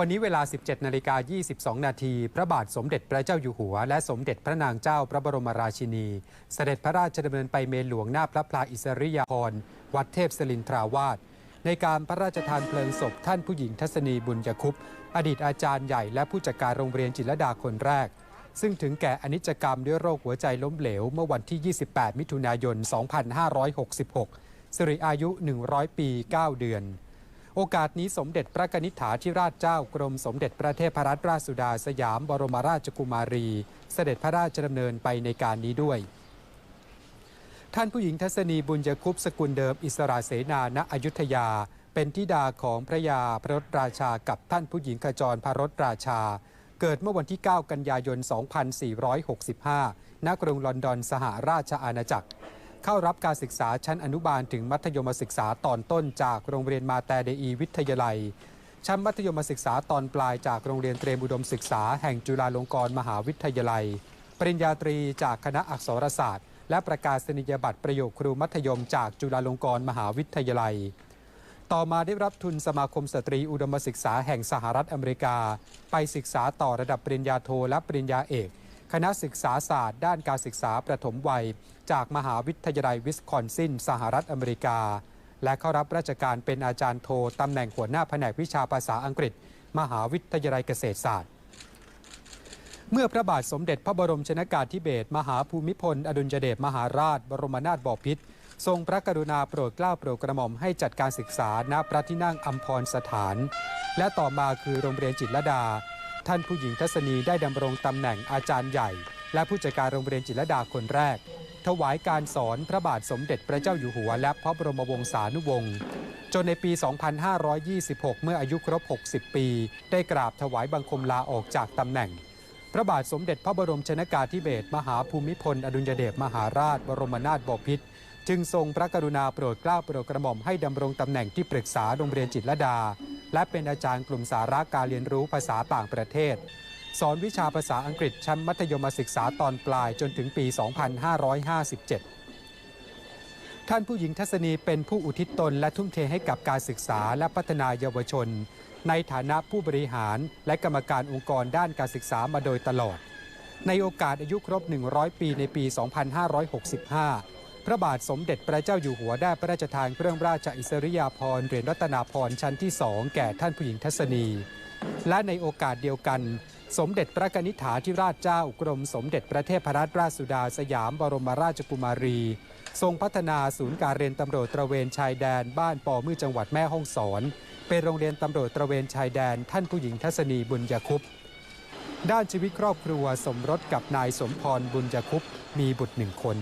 วันนี้เวลา 17นาฬิกา22 นาที พระบาทสมเด็จพระเจ้าอยู่หัว และสมเด็จพระนางเจ้าพระบรมราชินี เสด็จพระราชดำเนินไปเมนหลวงหน้าพระพลาอิสริยาภรณ์วัดเทพสลินทราวาสในการพระราชทานเพลิงศพท่านผู้หญิงทัศนีบุญยคุปอดีตอาจารย์ใหญ่และผู้จัดการโรงเรียนจิรดาคนแรก ซึ่งถึงแก่อนิจกรรมด้วยโรคหัวใจล้มเหลว เมื่อวันที่ 28 มิถุนายน 2566 สิริอายุ 100 ปี 9 เดือน โอกาสนี้สมเด็จพระกนิษฐาธิราชเจ้ากรมสมเด็จพระเทพรัตนราชสุดาสยามบรมราชกุมารี เสด็จพระราชดำเนินไปในการนี้ด้วย ท่านผู้หญิงทัศนีบุญยคุปสกุลเดิมอิสระเสนาณอยุธยา เป็นธิดาของพระยาพระรราชากับท่านผู้หญิงขจรพระรถราชา เกิดเมื่อวันที่ 9 กันยายน 2465 ณ กรุงลอนดอนสหราชอาณาจักร เข้ารับการศึกษาชั้นอนุบาลถึงมัธยมศึกษาตอนต้นจากโรงเรียนมาแต่เดอีวิทยาลัย ชั้นมัธยมศึกษาตอนปลายจากโรงเรียนเตรียมอุดมศึกษาแห่งจุฬาลงกรณ์มหาวิทยาลัย ปริญญาตรีจากคณะอักษรศาสตร์ และประกาศนียบัตรประโยคครูมัธยมจากจุฬาลงกรณ์มหาวิทยาลัย ต่อมาได้รับทุนสมาคมสตรีอุดมศึกษาแห่งสหรัฐอเมริกา ไปศึกษาต่อระดับปริญญาโทและปริญญาเอก คณะศึกษาศาสตร์ด้านการศึกษาประถมวัย จากมหาวิทยาลัยวิสคอนซิน สหรัฐอเมริกา และเข้ารับราชการเป็นอาจารย์โทตำแหน่งหัวหน้าแผนกวิชาภาษาอังกฤษ มหาวิทยาลัยเกษตรศาสตร์ เมื่อพระบาทสมเด็จพระบรมชนากาธิเบศรมหาภูมิพล อดุลยเดชมหาราช บรมนาถบพิตรทรงพระกรุณาโปรดเกล้าโปรดกระหม่อมให้จัดการศึกษาณพระที่นั่งอัมพรสถาน และต่อมาคือโรงเรียนจิตรลดา ท่านผู้หญิงทัศนีได้ดำรงตำแหน่งอาจารย์ใหญ่ และผู้จัดการโรงเรียนจิตรดาคนแรก ถวายการสอนพระบาทสมเด็จพระเจ้าอยู่หัว และพระบรมวงศานุวงศ์จนในปี 2526 เมื่ออายุครบ 60 ปี ได้กราบถวายบังคมลาออกจากตำแหน่ง พระบาทสมเด็จพระบรมชนากาธิเบศรมหาภูมิพล อดุลยเดชมหาราช บรมนาถบพิตรจึงทรงพระกรุณาโปรดเกล้าโปรดกระหม่อมให้ดำรงตำแหน่งที่ปรึกษาโรงเรียนจิตรดา และเป็นอาจารย์กลุ่มสาระการเรียนรู้ภาษาต่างประเทศ สอนวิชาภาษาอังกฤษชั้นมัธยมศึกษาตอนปลายจนถึงปี 2557ท่านผู้หญิงทัศนีเป็นผู้อุทิศตนและทุ่มเทให้กับการศึกษาและพัฒนาเยาวชน ในฐานะผู้บริหารและกรรมการองค์กรด้านการศึกษามาโดยตลอด ในโอกาสอายุครบ 100 ปีในปี 2565 พระบาทสมเด็จพระเจ้าอยู่หัวได้พระราชทานเครื่องราชอิสริยาภรณ์เหรียญรัตนาภรณ์ชั้นที่สองแก่ท่านผู้หญิงทัศนี และในโอกาสเดียวกัน สมเด็จพระกนิษฐาธิราชเจ้ากรมสมเด็จพระเทพรัตนราชสุดาสยามบรมราชกุมารี ทรงพัฒนาศูนย์การเรียนตำรวจตระเวนชายแดนบ้านปอมือจังหวัดแม่ฮ่องสอน เป็นโรงเรียนตำรวจตระเวนชายแดน ท่านผู้หญิงทัศนีบุญยคุปด้านชีวิตครอบครัวสมรสกับนายสมพรบุญยคุปมีบุตรหนึ่งคน